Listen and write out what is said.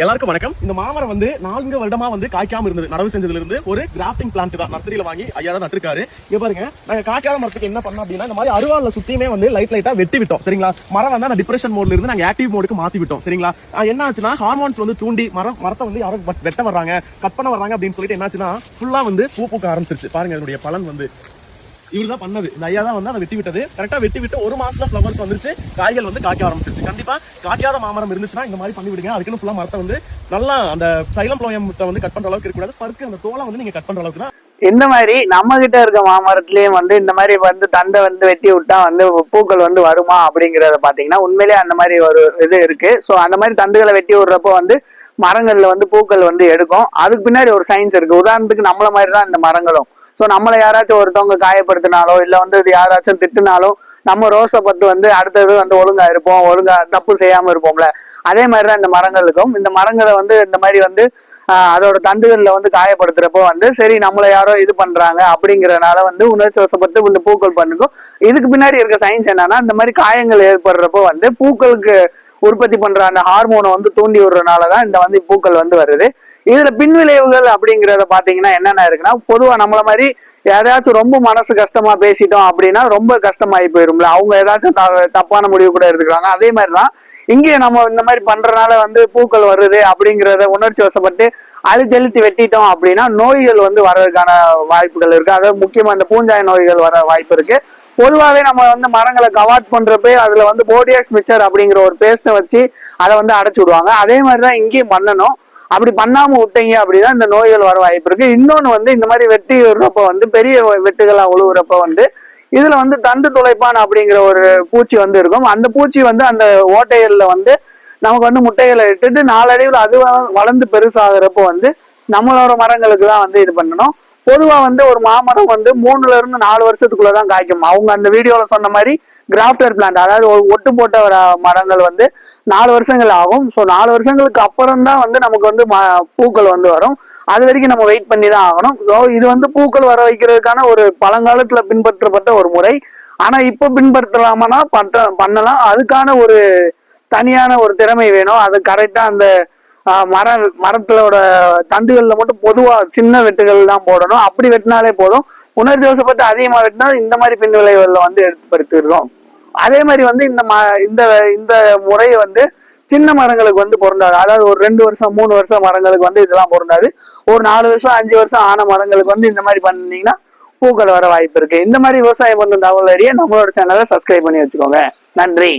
எல்லாருக்கும் வணக்கம். இந்த மாமரம் வந்து நான்கு வருடமா வந்து காய்க்காம இருந்தது. நடவு செஞ்சதுல இருந்து ஒரு கிராஃப்டிங் பிளான்ட் தான். நர்சரியில வாங்கி ஐயா தான் நட்டிருக்காரு. இங்க பாருங்க நாங்க காய்க்காத மரத்துக்கு என்ன பண்ணோம் அப்படின்னா இந்த மாதிரி அருவாள சுத்தியுமே வந்து லைட் லைட்டா வெட்டி விட்டோம். சரிங்களா? மரம் வந்து அந்த டிப்ரெஷன் மோட்ல இருந்து நாங்க ஆக்டிவ் மோடுக்கு மாத்தி விட்டோம். சரிங்களா? என்ன ஆச்சுன்னா ஹார்மோன்ஸ் வந்து தூண்டி மரம் மரத்தை வந்து யாரும் வெட்ட வர்றாங்க கட் பண்ண வர்றாங்க அப்படின்னு சொல்லிட்டு என்னாச்சுன்னா ஃபுல்லா வந்து பூ பூக்க ஆரம்பிச்சிருச்சு. பாருங்க அதனுடைய பலன் வந்து இவர் தான் பண்ணது. இந்த ஐயா தான் வந்து அதை வெட்டி விட்டது கரெக்டா வெட்டி விட்டு ஒரு மாசத்துல ஃபிளவர்ஸ் வந்துருச்சு. காய்கள் வந்து காய்க்க ஆரம்பிச்சிருச்சு. கண்டிப்பா காய்க்காத மாமரம் இருந்துச்சுன்னா இந்த மாதிரி பண்ணி விடுங்க அதுக்குன்னு ஃபுல்லா மரத்தை வந்து நல்லா அந்த சைலம் ப்ளோயத்தை வந்து கட் பண்ற அளவுக்கு இருக்கக்கூடாது. பருக்கு அந்த தோலை வந்து நீங்க கட் பண்ற அளவுக்கு தான். இந்த மாதிரி நம்ம கிட்ட இருக்க மாமரத்துலயும் வந்து இந்த மாதிரி வந்து தண்டை வந்து வெட்டி விட்டா வந்து பூக்கள் வந்து வருமா அப்படிங்கறத பாத்தீங்கன்னா உண்மையிலேயே அந்த மாதிரி ஒரு இது இருக்கு. சோ அந்த மாதிரி தண்டுகளை வெட்டி விடுறப்போ வந்து மரங்கள்ல வந்து பூக்கள் வந்து எடுக்கும். அதுக்கு பின்னாடி ஒரு சயின்ஸ் இருக்கு. உதாரணத்துக்கு நம்மள மாதிரி தான் இந்த மரங்களும். சோ நம்மளை யாராச்சும் ஒருத்தவங்க காயப்படுத்தினாலோ இல்லை வந்து இது யாராச்சும் திட்டுனாலும் நம்ம ரோஸை பத்து வந்து அடுத்தது வந்து ஒழுங்கா இருப்போம் ஒழுங்கா தப்பு செய்யாம இருப்போம்ல. அதே மாதிரிதான் இந்த மரங்களுக்கும். இந்த மரங்களை வந்து இந்த மாதிரி வந்து ஆஹ் அதோட தண்டுகள்ல வந்து காயப்படுத்துறப்போ வந்து சரி நம்மள யாரோ இது பண்றாங்க அப்படிங்கறதுனால வந்து உணர்ச்சி வசப்பட்டு இந்த பூக்கள் பண்ணுக்கும். இதுக்கு பின்னாடி இருக்க சயின்ஸ் என்னன்னா இந்த மாதிரி காயங்கள் ஏற்படுறப்போ வந்து பூக்களுக்கு உற்பத்தி பண்ற அந்த ஹார்மோனை வந்து தூண்டி விடுறதுனாலதான் இந்த வந்து பூக்கள் வந்து வருது. இதுல பின்விளைவுகள் அப்படிங்கறத பாத்தீங்கன்னா என்னென்ன இருக்குன்னா பொதுவா நம்மள மாதிரி ஏதாச்சும் ரொம்ப மனசு கஷ்டமா பேசிட்டோம் அப்படின்னா ரொம்ப கஷ்டமாயி போயிரும்ல. அவங்க ஏதாச்சும் த- தப்பான முடிவு கூட எடுத்துக்கிறாங்க. அதே மாதிரிதான் இங்கே நம்ம இந்த மாதிரி பண்றதுனால வந்து பூக்கள் வருது அப்படிங்கிறத உணர்ச்சி வசப்பட்டு அழுத்தி அழுத்தி வெட்டிட்டோம் அப்படின்னா நோய்கள் வந்து வர்றதுக்கான வாய்ப்புகள் இருக்கு. அதாவது முக்கியமா இந்த பூஞ்சாய் நோய்கள் வர வாய்ப்பு இருக்கு. பொதுவாகவே நம்ம வந்து மரங்களை கவாட் பண்றப்ப அதுல வந்து போடியாக்ஸ் மிக்சர் அப்படிங்கிற ஒரு பேஸ்ட்டை வச்சு அதை வந்து அடைச்சி விடுவாங்க. அதே மாதிரிதான் இங்கேயும் பண்ணணும். அப்படி பண்ணாம விட்டீங்க அப்படின்னா இந்த நோய்கள் வர வாய்ப்பு இருக்கு. இன்னொன்னு வந்து இந்த மாதிரி வெட்டி விடுறப்ப வந்து பெரிய வெட்டுகளா உழுவுறப்ப வந்து இதுல வந்து தண்டு துளைப்பான் அப்படிங்கிற ஒரு பூச்சி வந்து இருக்கும். அந்த பூச்சி வந்து அந்த ஓட்டையில வந்து நமக்கு வந்து முட்டைகளை இட்டுட்டு நாளடைவில் அது வளர்ந்து பெருசாகிறப்போ வந்து நம்மளோட மரங்களுக்கு தான் வந்து இது பண்ணணும். பொதுவா வந்து ஒரு மாமரம் வந்து மூணுல இருந்து நாலு வருஷத்துக்குள்ளதான் காய்க்கும். அவங்க அந்த வீடியோல சொன்ன மாதிரி கிராஃப்டர் பிளான்ட் அதாவது ஒரு ஒட்டு போட்ட வர மரங்கள் வந்து நாலு வருஷங்கள் ஆகும். ஸோ நாலு வருஷங்களுக்கு அப்புறம் தான் வந்து நமக்கு வந்து ம- பூக்கள் வந்து வரும். அது வரைக்கும் நம்ம வெயிட் பண்ணி தான் ஆகணும். ஸோ இது வந்து பூக்கள் வர வைக்கிறதுக்கான ஒரு பழங்காலத்துல பின்பற்றப்பட்ட ஒரு முறை. ஆனா இப்போ பின்பற்றலாமன்னா பண்ற பண்ணலாம். அதுக்கான ஒரு தனியான ஒரு திறமை வேணும். அது கரெக்டா அந்த மர மரத்தோட தண்டுகளில் மட்டும் பொதுவாக சின்ன வெட்டுகள் தான் போடணும். அப்படி வெட்டினாலே போதும். உணர்ச்சி வசப்பட்டு அதிகமாக வெட்டினா இந்த மாதிரி பின் விளைவுகளில் வந்து எடுத்துப்படுத்திடுறோம் அதே மாதிரி வந்து இந்த ம இந்த இந்த முறையை வந்து சின்ன மரங்களுக்கு வந்து பொருந்தாது. அதாவது ஒரு ரெண்டு வருஷம் மூணு வருஷம் மரங்களுக்கு வந்து இதெல்லாம் பொருந்தாது. ஒரு நாலு வருஷம் அஞ்சு வருஷம் ஆன மரங்களுக்கு வந்து இந்த மாதிரி பண்ணீங்கன்னா பூக்கள் வர வாய்ப்பு இருக்கு. இந்த மாதிரி விவசாயம் பண்ணும் தகவல் அறிய நம்மளோட சேனலை சப்ஸ்கிரைப் பண்ணி வச்சுக்கோங்க. நன்றி.